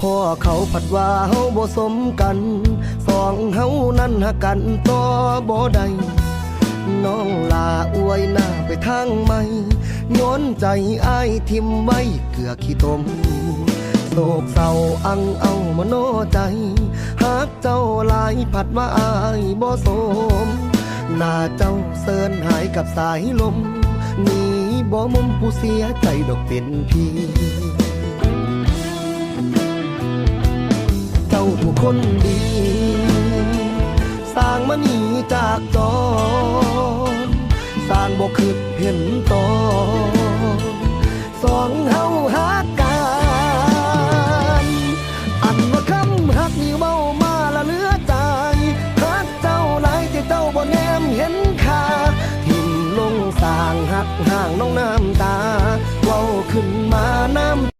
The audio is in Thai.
พ่อเขาผัดว่าเฮาบ่สมกันสองเฮานั้นหากันต่อบ่ได้น้องลาอวยหน้าไปทางใหม่ย้อนใจอ้ายทิมไว้เกลือขี้ตมโศกเศร้าอังเอามโนใจหากเจ้าลายผัดว่าอายบ่สมหน้าเจ้าเซินหายกับสายลมหนีบ่มุมผู้เสียใจดอกเป็นพี่ คนดี สร้างมณีจากจอสร้างบ่คืดเห็นตอสองเฮาหากันอันว่าคำหักนี่เว้ามาละเลือใจหักเจ้าหลายที่เจ้าบ่แนมเห็นค่าหินลงสร้างหักห่างน้องน้ำตาเว้าขึ้นมาน้ำ